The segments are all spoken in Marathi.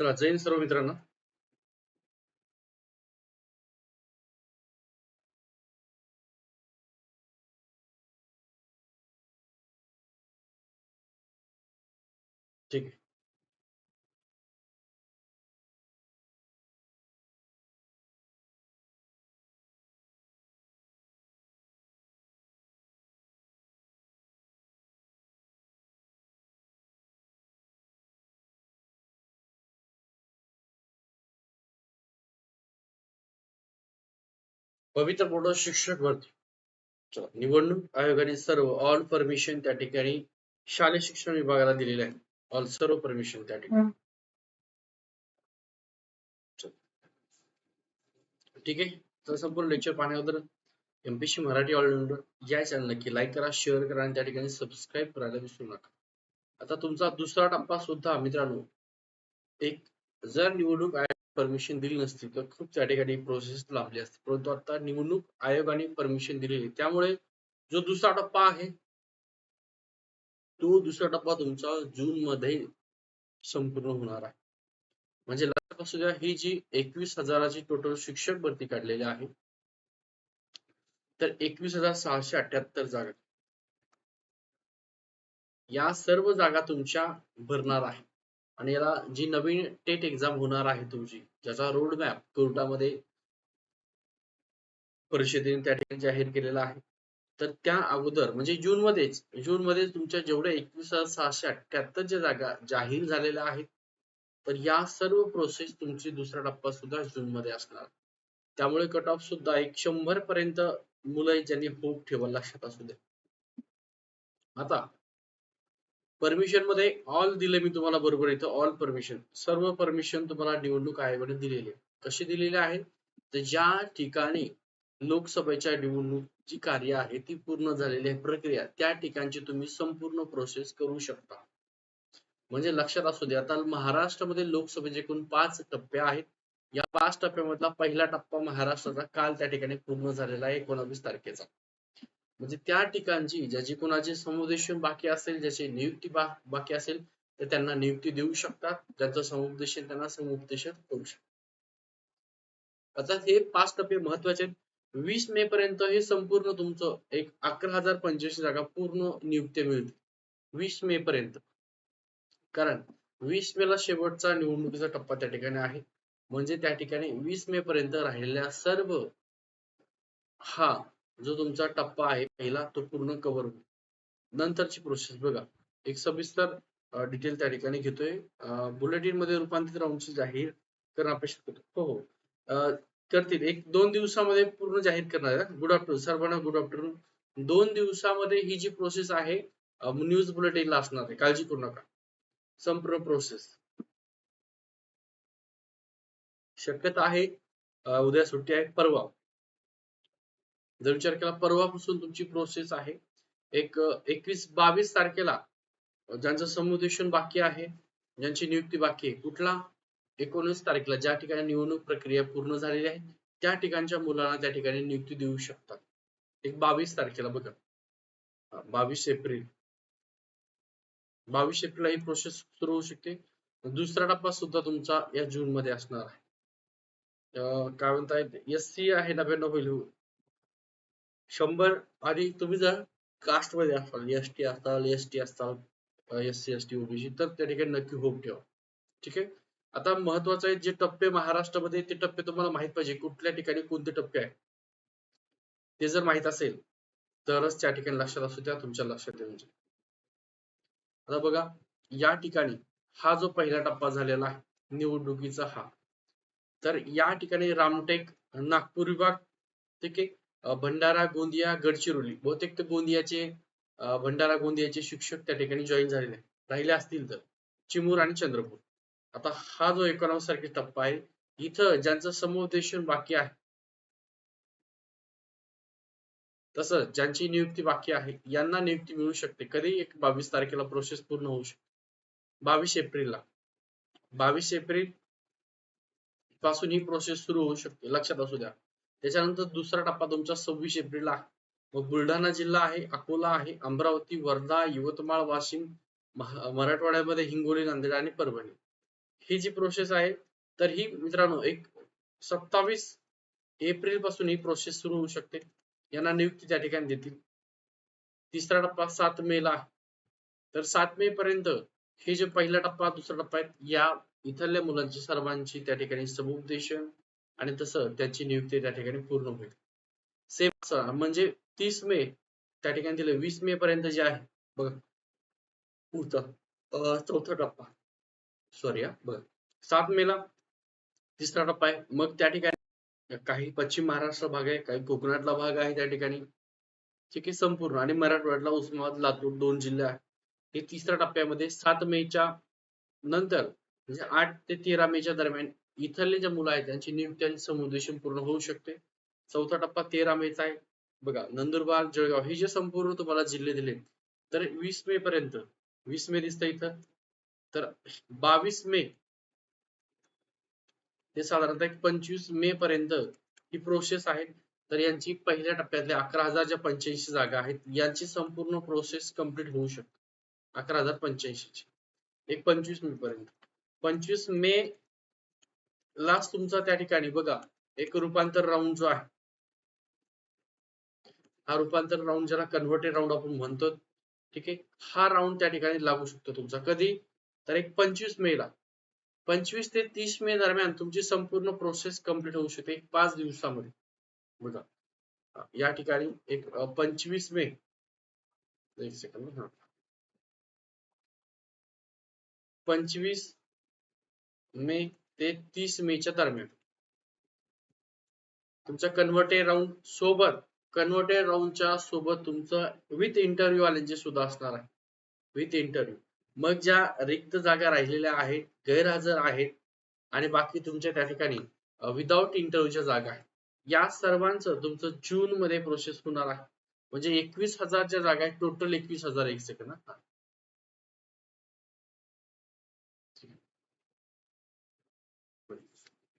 चला जैन सर्व मित्रांनो. ठीक आहे. पवित्र बोर्ड शिक्षक भरती. चला निवडणूक आयोगाने सर्व ऑल परमिशन त्या ठिकाणी शालेय शिक्षण विभागाला दिलेले आहे. ऑल सर्व परमिशन त्या ठिकाणी. ठीक आहे? तर संपूर्ण लेक्चर पाहण्याबद्दल एमपीसी मराठी ऑलराऊंडर या चॅनल नक्की लाईक करा शेअर करा आणि त्या ठिकाणी सबस्क्राईब करायला विसरू नका. आता तुमचा दुसरा टप्पा सुद्धा मित्रांनो एक जर निवडणूक परमिशन दिली नसती तर खूप त्या ठिकाणी प्रोसेस लांबली असते. परंतु आता निवडणूक आयोगाने परमिशन दिलेली त्यामुळे जो दुसरा टप्पा आहे तो दुसरा टप्पा तुमचा जून मध्ये संपूर्ण होणार आहे. म्हणजे लक्षात द्या ही जी एकवीस हजाराची टोटल शिक्षक भरती काढलेली आहे तर एकवीस हजार सहाशे अठ्याहत्तर जागा. या सर्व जागा तुमच्या भरणार आहे. आणि याला जी नवीन टेट एक्झाम होणार आहे तुमची ज्याचा रोड मॅप कोर्टामध्ये परिषदेने त्या ठिकाणी जाहीर केलेला आहे तर त्या अगोदर म्हणजे जून मध्येच जून मध्ये तुमच्या जेवढ्या एकवीस हजार सहाशे अठ्याहत्तर ज्या जागा जाहीर झालेल्या आहेत तर या सर्व प्रोसेस तुमची दुसरा टप्पा सुद्धा जून मध्ये असणार. त्यामुळे कट ऑफ सुद्धा एक शंभर पर्यंत मुलं ज्यांनी होप ठेवा लक्षात असू दे. आता परमिशनमध्ये ऑल दिले मी तुम्हाला बरोबर इथं ऑल परमिशन सर्व परमिशन तुम्हाला निवडणूक आयोगाने दिलेली आहे. कशी दिलेली आहे? तर ज्या ठिकाणी लोकसभेच्या निवडणूकची कार्य आहे ती पूर्ण झालेली आहे प्रक्रिया. त्या ठिकाणची तुम्ही संपूर्ण प्रोसेस करू शकता. म्हणजे लक्षात असू दे आता महाराष्ट्रामध्ये लोकसभेचे एकूण पाच टप्पे आहेत. या पाच टप्प्यामधला पहिला टप्पा महाराष्ट्राचा काल त्या ठिकाणी पूर्ण झालेला आहे एकोणावीस तारखेचा. म्हणजे त्या ठिकाणची ज्याची कोणाचे समुपदेशन बाकी असेल ज्याची नियुक्ती बाकी असेल तर त्यांना नियुक्ती देऊ शकतात. ज्यांचं समुपदेशन त्यांना समुपदेशन करू शकतात. आता हे पाच टप्पे महत्त्वाचे वीस मे पर्यंत हे संपूर्ण तुमचं एक अकरा हजार पंच्याऐंशी जागा पूर्ण नियुक्ती मिळते वीस मे पर्यंत. कारण वीस मे ला शेवटचा निवडणुकीचा टप्पा त्या ठिकाणी आहे. म्हणजे त्या ठिकाणी वीस मे पर्यंत राहिलेल्या सर्व हा जो तुमचा टप्पा आहे पहिला तो पूर्ण कव्हर होईल. नंतरची प्रोसेस बघा. एक सविस्तर डिटेल त्या ठिकाणी घेतोय. बुलेटिनमध्ये रूपांतरित राऊंडची जाहीर करणं अपेक्षित करतो हो हो. करतील. एक दोन दिवसामध्ये पूर्ण जाहीर करणार आहे गुड आफ्टरनून सर्वांना गुड आफ्टरनून दोन दिवसामध्ये ही जी प्रोसेस आहे न्यूज बुलेटिनला असणार आहे. काळजी करू नका. संपूर्ण प्रोसेस शक्यता आहे उद्या सुट्टी आहे परवा. जर विचार केला परवापासून तुमची प्रोसेस आहे. एक एकवीस बावीस तारखेला ज्यांचं समुदेशन बाकी आहे ज्यांची नियुक्ती बाकी आहे कुठला? एकोणीस तारखेला ज्या ठिकाणी निवडणूक प्रक्रिया पूर्ण झालेली आहे त्या ठिकाणच्या मुलांना त्या ठिकाणी नियुक्ती देऊ शकतात. एक बावीस तारखेला बघा. बावीस एप्रिल. बावीस एप्रिल ही प्रोसेस सुरू होऊ शकते. दुसरा टप्पा सुद्धा तुमचा या जून मध्ये असणार आहे. काय म्हणता एस सी आहे नव्याण्णव होईल शंभर आणि तुम्ही जर कास्टमध्ये असाल एस टी असाल एस टी असाल S C S T OBC तर त्या ठिकाणी नक्की होप ठेवा. ठीक आहे? आता महत्वाचं आहे जे टप्पे महाराष्ट्रामध्ये ते टप्पे तुम्हाला माहीत पाहिजे कुठल्या ठिकाणी कोणते टप्पे आहेत. ते जर माहीत असेल तरच त्या ठिकाणी लक्षात असू द्या तुमच्या लक्षात येऊन आता बघा या ठिकाणी हा जो पहिला टप्पा झालेला आहे निवडणुकीचा हा. तर या ठिकाणी रामटेक नागपूर विभाग ठीक आहे? भंडारा गोंदिया गडचिरोली. बहुतेक तर गोंदियाचे भंडारा गोंदियाचे शिक्षक त्या ठिकाणी जॉईन झालेले राहिले असतील तर. चिमूर आणि चंद्रपूर. आता हा जो एकोणावीस सारखे टप्पा आहे इथं ज्यांचं समुपदेशन बाकी आहे तसंच ज्यांची नियुक्ती बाकी आहे यांना नियुक्ती मिळू शकते. कधी एक बावीस तारखेला प्रोसेस पूर्ण होऊ शकते. बावीस एप्रिलला. बावीस एप्रिलपासून ही प्रोसेस सुरू होऊ शकते. लक्षात असू द्या. त्याच्यानंतर दुसरा टप्पा तुमचा सव्वीस एप्रिल मग बुलढाणा जिल्हा आहे अकोला आहे अमरावती वर्धा यवतमाळ वाशिम मराठवाड्यामध्ये हिंगोली नांदेड आणि परभणी. ही जी प्रोसेस आहे तर ही मित्रांनो एक सत्तावीस एप्रिलपासून ही प्रोसेस सुरू होऊ शकते. यांना नियुक्ती त्या ठिकाणी देतील. तिसरा टप्पा सात मे ला. तर सात मे पर्यंत हे जे पहिला टप्पा दुसरा टप्पा आहे या इथल्या मुलांची सर्वांची त्या ठिकाणी समुपदेशन आणि तसं त्यांची नियुक्ती त्या ठिकाणी पूर्ण होईल. सेम म्हणजे तीस मे त्या ठिकाणी दिलं वीस मे पर्यंत जे आहे बघा. पुढचा चौथा टप्पा. सॉरी हा बघा. सात मे ला तिसरा टप्पा आहे. मग त्या ठिकाणी काही पश्चिम महाराष्ट्र भाग आहे काही कोकणातला भाग आहे त्या ठिकाणी. ठीक आहे संपूर्ण आणि मराठवाड्याला उस्मानाबाद लातूर दोन जिल्हे आहेत हे तिसऱ्या टप्प्यामध्ये सात मेच्या नंतर म्हणजे आठ ते तेरा मेच्या दरम्यान इथले जे मुलं आहेत त्यांची नियुक्ती आणि पूर्ण होऊ शकते. चौथा टप्पा तेरा मेचा आहे. बघा नंदुरबार जळगाव हे जे संपूर्ण तुम्हाला जिल्हे दिले तर वीस मे पर्यंत वीस मे दिसतं इथं. तर बावीस मे ते साधारणतः एक पंचवीस मे पर्यंत ही प्रोसेस आहे. तर यांची पहिल्या टप्प्यातल्या अकरा हजार ज्या पंच्याऐंशी जागा आहेत यांची संपूर्ण प्रोसेस कंप्लीट होऊ शकते. अकरा हजार पंच्याऐंशी एक पंचवीस मे पर्यंत. पंचवीस मे लास्ट तुमचा त्या ठिकाणी बघा एक रूपांतर राऊंड जो आहे. हा रूपांतर राऊंड ज्याला कन्व्हर्टेड राऊंड आपण म्हणतो ठीक आहे? हा राऊंड त्या ठिकाणी लागू शकतो तुमचा. कधी? तर एक पंचवीस मे ला. पंचवीस ते तीस मे दरम्यान तुमची संपूर्ण प्रोसेस कंप्लीट होऊ शकते पाच दिवसामध्ये. बघा. या ठिकाणी एक पंचवीस मे. एक सेकंद हा. पंचवीस मे ते तीस मेच्या दरम्यान. तुमचा कन्व्हर्टेड राऊंड सोबत कन्व्हर्टेड राऊंडच्या सोबत तुमचं विथ इंटरव्ह्यू वाल्यांचे सुद्धा असणार आहे. विथ इंटरव्ह्यू मग ज्या रिक्त जागा राहिलेल्या आहेत गैरहजर आहेत आणि बाकी तुमच्या त्या ठिकाणी विदाउट इंटरव्ह्यूच्या जागा आहेत. या सर्वांचं तुमचं जून मध्ये प्रोसेस होणार आहे. म्हणजे एकवीस हजारच्या जागा आहेत टोटल एकवीस हजार एक सेकंद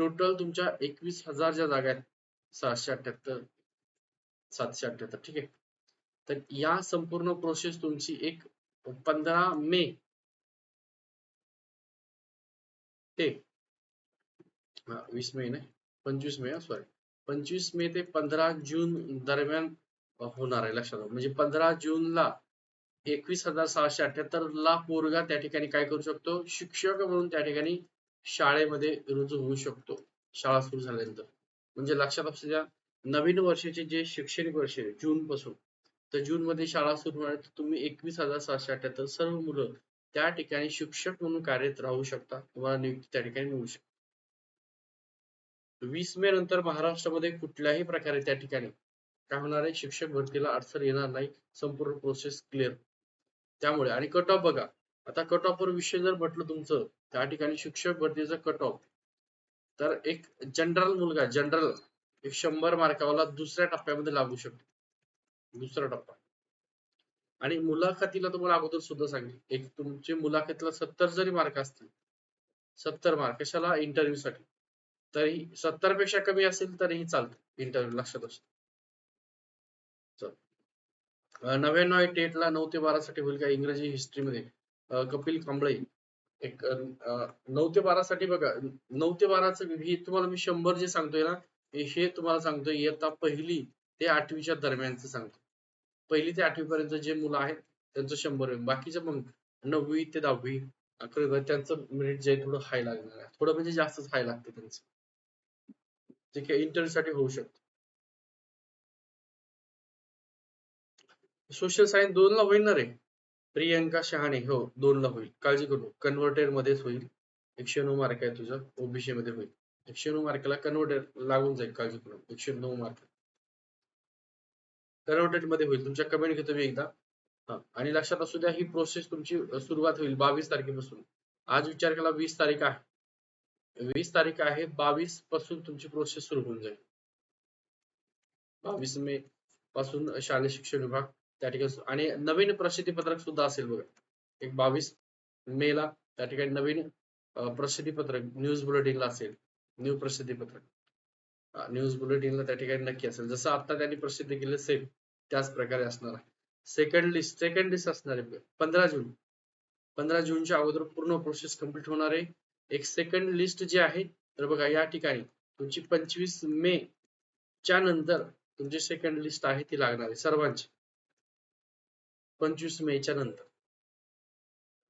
टोटल तुमच्या एकवीस हजार ज्या जागा आहेत. सहाशे अठ्याहत्तर सातशे अठ्याहत्तर ठीक आहे. तर या संपूर्ण प्रोसेस तुमची एक पंधरा मे ते वीस मे नाही पंचवीस मे सॉरी पंचवीस मे ते पंधरा जून दरम्यान होणार आहे लक्षात म्हणजे पंधरा जूनला एकवीस हजार सहाशे अठ्याहत्तर ला पोरगा त्या ठिकाणी काय करू शकतो? शिक्षक म्हणून त्या ठिकाणी शाळेमध्ये रुजू होऊ शकतो. शाळा सुरू झाल्यानंतर. म्हणजे लक्षात असू द्या नवीन वर्षाचे जे शैक्षणिक वर्ष आहे जून पासून. तर जून मध्ये शाळा सुरू होणार तर तुम्ही एकवीस हजार सहाशे अठ्याहत्तर सर्व मुलं त्या ठिकाणी शिक्षक म्हणून कार्यरत राहू शकता. तुम्हाला नियुक्ती त्या ठिकाणी मिळू शकते. वीस मे नंतर महाराष्ट्रामध्ये कुठल्याही प्रकारे त्या ठिकाणी काय होणार आहे? शिक्षक भरतीला अडचण येणार नाही. संपूर्ण प्रोसेस क्लिअर त्यामुळे आणि कट ऑफ बघा. आता कट ऑफ वर विषय जर म्हटलं तुमचं त्या ठिकाणी शिक्षक भरतीचा कट ऑफ तर एक जनरल मुलगा जनरल एक शंभर मार्कावाला दुसऱ्या टप्प्यामध्ये लागू शकतो. दुसरा टप्पा. आणि मुलाखतीला तुम्हाला अगोदर सुद्धा सांगेल एक तुमचे मुलाखतीला सत्तर जरी मार्क असतील सत्तर मार्क कशाला? इंटरव्ह्यू साठी. तरी सत्तरपेक्षा कमी असेल तरीही चालतं इंटरव्ह्यू लक्षात असत. नव्याण्णव एट ला नऊ ते बारा साठी होईल का? इंग्रजी हिस्ट्री मध्ये. कपिल कांबळे एक नऊ ते बारा साठी बघा नऊ ते बाराचं हे तुम्हाला मी शंभर जे सांगतोय ना हे- तुम्हाला सांगतोय इयत्ता पहिली ते आठवीच्या दरम्यानच सांगतो पहिली ते आठवी पर्यंत जे मुलं आहेत त्यांचं शंभर बाकीचं मग नववी ते दहावी अकरावी त्यांचं मेरिट जे थोडं हाय लागणार आहे. थोडं म्हणजे जास्तच हाय लागतं त्यांचं. जे काही इंटरव्ह्यू साठी होऊ शकतं. सोशल सायन्स दोन ला होईल ना रे. प्रियंका शहाणे हो दोनला होईल. काळजी करू कन्व्हर्टेड मध्येच होईल. एकशे नऊ मार्क आहे तुझं. ओबीसी मध्ये होईल. एकशे नऊ मार्काला कन्व्हर्टेड लागून जाईल. काळजी करू एकशे नऊ मार्क कन्व्हर्टेडमध्ये होईल. तुमच्या कमेंट घेतो मी एकदा. हा. आणि लक्षात असू द्या ही प्रोसेस तुमची सुरुवात होईल बावीस तारखेपासून. आज विचार केला वीस तारीख आहे. वीस तारीख आहे बावीसपासून तुमची प्रोसेस सुरू होऊन जाईल. बावीस मे पासून शालेय शिक्षण विभाग त्या ठिकाणी आणि नवीन प्रसिद्धी पत्रक सुद्धा असेल बघा. एक बावीस मे ला त्या ठिकाणी नवीन प्रसिद्धी पत्रक न्यूज बुलेटिनला असेल. न्यू प्रसिद्धी पत्रक न्यूज बुलेटिनला त्या ठिकाणी नक्की असेल. जसं आता त्यांनी प्रसिद्ध केलं सेम त्याच प्रकारे असणार आहे. सेकंड लिस्ट सेकंड लिस्ट असणार आहे पंधरा जून. पंधरा जूनच्या अगोदर पूर्ण प्रोसेस कंप्लीट होणार आहे. एक सेकंड लिस्ट जी आहे तर बघा या ठिकाणी तुमची पंचवीस मे च्या नंतर तुमची सेकंड लिस्ट आहे ती लागणार आहे सर्वांची. पंचवीस मे च्या नंतर.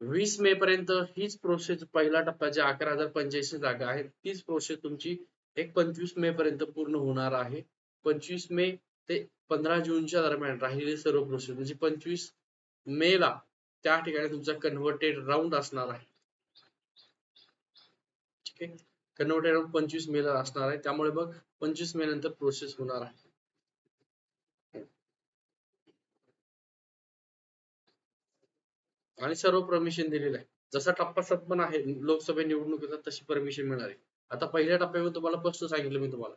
वीस मे पर्यंत हीच प्रोसेस पहिला टप्पा जे अकरा हजार पंच्याऐंशी जागा आहेत तीच प्रोसेस तुमची एक पंचवीस मे पर्यंत पूर्ण होणार आहे. पंचवीस मे ते पंधरा जूनच्या दरम्यान राहिलेली सर्व प्रोसेस म्हणजे पंचवीस मे ला त्या ठिकाणी तुमचा कन्व्हर्टेड राऊंड असणार आहे. ठीक आहे? कन्व्हर्टेड राऊंड पंचवीस मे ला असणार आहे. त्यामुळे बघ पंचवीस मे नंतर प्रोसेस होणार आहे. आणि सर्व परमिशन दिलेलं आहे. जसा टप्पा सात आहे लोकसभा निवडणुकीचा तशी परमिशन मिळणार आहे. आता पहिल्या टप्प्यावर तुम्हाला स्पष्ट सांगितलं मी तुम्हाला.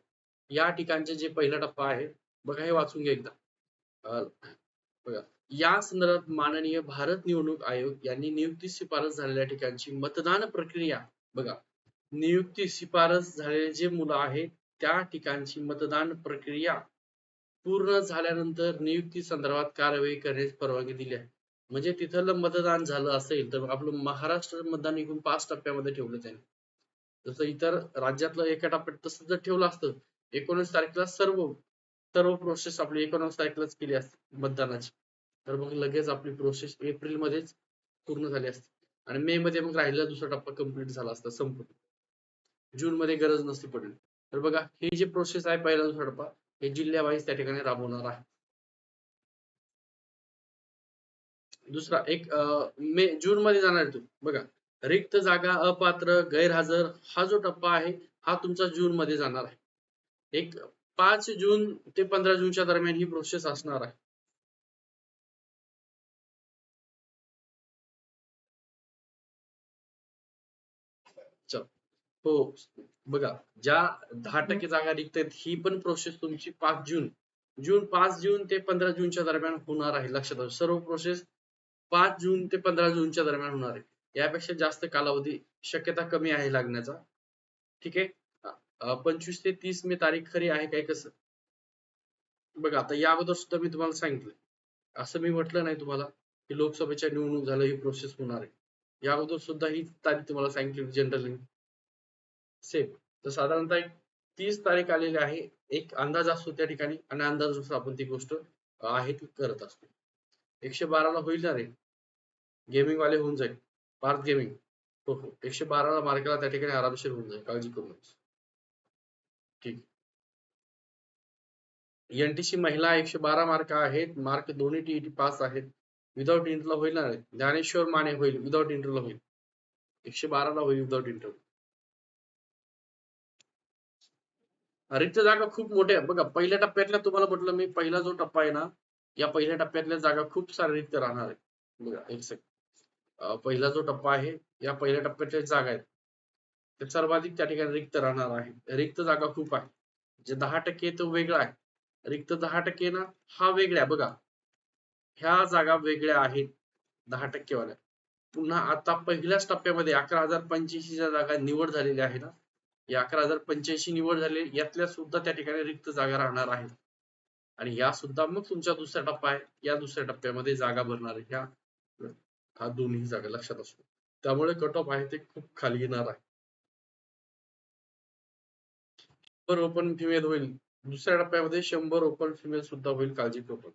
या ठिकाणचे जे पहिला टप्पा आहे बघा हे वाचून घ्या एकदा. बघा या संदर्भात माननीय भारत निवडणूक आयोग यांनी नियुक्ती शिफारस झालेल्या ठिकाणची मतदान प्रक्रिया बघा नियुक्ती शिफारस झालेले जे मुलं आहेत त्या ठिकाणची मतदान प्रक्रिया पूर्ण झाल्यानंतर नियुक्ती संदर्भात कारवाई करण्यास परवानगी दिली आहे. म्हणजे तिथलं मतदान झालं असेल तर आपलं महाराष्ट्र मतदान एकूण पाच टप्प्यामध्ये ठेवलं त्यांनी जसं इतर राज्यातलं एका टप्प्यात तसं जर ठेवलं असतं एकोणीस तारखेला सर्व सर्व प्रोसेस आपली एकोणीस तारखेलाच केली असते मतदानाची. तर मग लगेच आपली प्रोसेस एप्रिल मध्येच पूर्ण झाली असते. आणि मे मध्ये मग राहिलेला दुसरा टप्पा कंप्लीट झाला असता संपूर्ण. जून मध्ये गरज नसती पडली. तर बघा हे जी प्रोसेस आहे पहिला दुसरा टप्पा हे जिल्ह्यावाईज त्या ठिकाणी राबवणार आहे. दुसरा एक मे जून मध्ये जाणार तुम्ही तू. बघा रिक्त जागा अपात्र गैरहजर हा जो टप्पा आहे हा तुमचा जून मध्ये जाणार आहे. एक पाच जून ते पंधरा जूनच्या दरम्यान ही प्रोसेस असणार आहे. चल. हो बघा ज्या दहा टक्के जागा रिक्त आहेत ही पण प्रोसेस तुमची पाच जून. जून पाच जून ते पंधरा जूनच्या दरम्यान होणार आहे लक्षात सर्व प्रोसेस पाच जून ते पंधरा जूनच्या दरम्यान होणार आहे. यापेक्षा जास्त कालावधी शक्यता कमी आहे लागण्याचा. ठीक आहे? पंचवीस ते तीस मे तारीख खरी आहे काय कसं? बघा आता या अगोदर सुद्धा मी तुम्हाला सांगितलं असं मी म्हटलं नाही तुम्हाला की लोकसभेच्या निवडणूक झालं ही प्रोसेस होणार आहे. या अगोदर सुद्धा ही तारीख तुम्हाला सांगितली जनरली सेम तर साधारणतः एक तीस तारीख आलेली आहे. एक अंदाज असतो त्या ठिकाणी आणि अंदाजानुसार आपण ती गोष्ट आहे ती करत असतो. एकशे बाराला होईल ना रे? गेमिंग वाले होऊन जाईल. पार्थ गेमिंग हो हो एकशे बाराला मार्काला त्या ठिकाणी आरामशीर होऊन जाईल. काळजी करू नका ठीक. एनटीसी महिला एकशे बारा मार्क आहेत. मार्क दोन्ही टीईटी पास आहेत. विदाउट इंटरला होईल ना ज्ञानेश्वर माने होईल. विदाउट इंटरला होईल. एकशे बाराला होईल विदाउट इंटर रिक्त जागा खूप मोठ्या आहेत. बघा पहिल्या टप्प्यातल्या तुम्हाला म्हटलं मी पहिला जो टप्पा आहे ना या पहिल्या टप्प्यातल्या जागा खूप साऱ्या रिक्त राहणार आहे. बघा एक सेकंड पहिला जो टप्पा आहे या पहिल्या टप्प्याच्या जागा आहेत. ते सर्वाधिक त्या ठिकाणी रिक्त राहणार आहे. रिक्त जागा खूप आहे. जे दहा टक्के तो वेगळा आहे. रिक्त दहा टक्के ना हा वेगळ्या बघा. ह्या जागा वेगळ्या आहेत दहा टक्केवाल्या. पुन्हा आता पहिल्याच टप्प्यामध्ये अकरा हजार पंच्याऐंशीच्या जागा निवड झालेली आहे ना या अकरा हजार पंच्याऐंशी निवड झाली यातल्या सुद्धा त्या ठिकाणी रिक्त जागा राहणार आहेत. आणि या सुद्धा मग तुमचा दुसरा टप्पा आहे. या दुसऱ्या टप्प्यामध्ये जागा भरणार आहे. ह्या हा दोन्ही जागा लक्षात असतो. त्यामुळे कट ऑफ आहे ते खूप खाली येणार आहे. शंभर ओपन फिमेल होईल. दुसऱ्या टप्प्यामध्ये शंभर ओपन फिमेल सुद्धा होईल काळजीपूर्वक.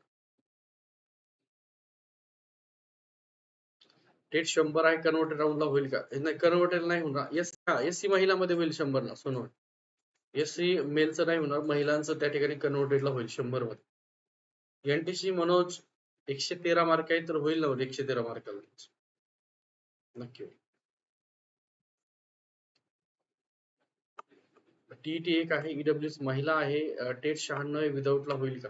थेट शंभर आहे कन्व्हर्टेड राऊंडला होईल का? नाही कन्वर्टेड नाही होणार. एस हा एस सी महिलामध्ये होईल शंभर ला एस एससी मेलचं नाही होणार महिलांचं त्या ठिकाणी कन्वर्टेडला होईल शंभरमध्ये एनटीसी मनोज एकशे तेरा मार्क आहे तर होईल ना एकशे तेरा मार्काला नक्की होईल. टी एक आहे ईडब्ल्यू महिला आहे टेट शहाण्णव विदाऊटला होईल का?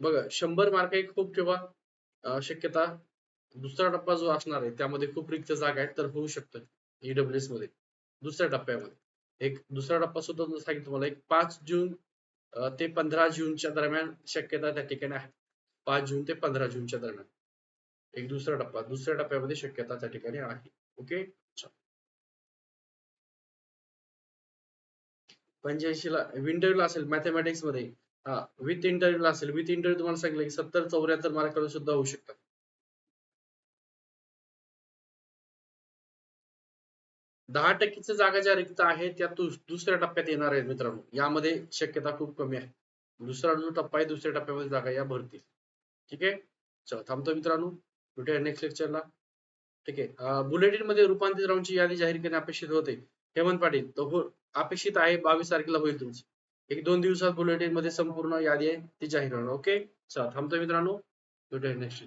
बघा शंभर मार्क एक खूप ठेवा शक्यता. दुसरा टप्पा जो असणार आहे त्यामध्ये खूप रिक्त जागा आहेत तर होऊ शकतं ईडब्ल्यूएसमध्ये. दुसऱ्या टप्प्यामध्ये. एक दुसरा टप्पा सुद्धा सांगितलं तुम्हाला एक पाच जून ते पंधरा जूनच्या दरम्यान शक्यता त्या ठिकाणी आहे पाच जून ते पंधरा जूनच्या दरम्यान. एक दुसरा टप्पा. दुसऱ्या टप्प्यामध्ये शक्यता त्या ठिकाणी आहे. ओके? पंच्याऐंशी ला इंटरव्ह्यूला असेल मॅथमॅटिक्समध्ये हा विथ इंटरव्ह्यूला असेल. विथ इंटरव्ह्यू तुम्हाला सांगितलं की सत्तर चौऱ्याहत्तर मार्कावर सुद्धा होऊ शकतात. दहा टक्केच्या जागा ज्या रिक्त आहेत त्या दुसऱ्या टप्प्यात येणार आहेत मित्रांनो. यामध्ये शक्यता खूप कमी आहे. दुसरा जो टप्पा आहे दुसऱ्या टप्प्यामध्ये जागा या भरतील. ठीक आहे? चला थांबतो मित्रांनो. भेटूया नेक्स्ट लेक्चरला ठीक आहे? बुलेटिनमध्ये रूपांतरित राऊंडची यादी जाहीर करणे अपेक्षित होते. हेमंत पाटील तो अपेक्षित आहे बावीस तारखेला होईल तुमची. एक दोन दिवसात बुलेटिनमध्ये संपूर्ण यादी आहे ती जाहीर होणार. ओके चला थांबतो मित्रांनो. भेटूया नेक्स्ट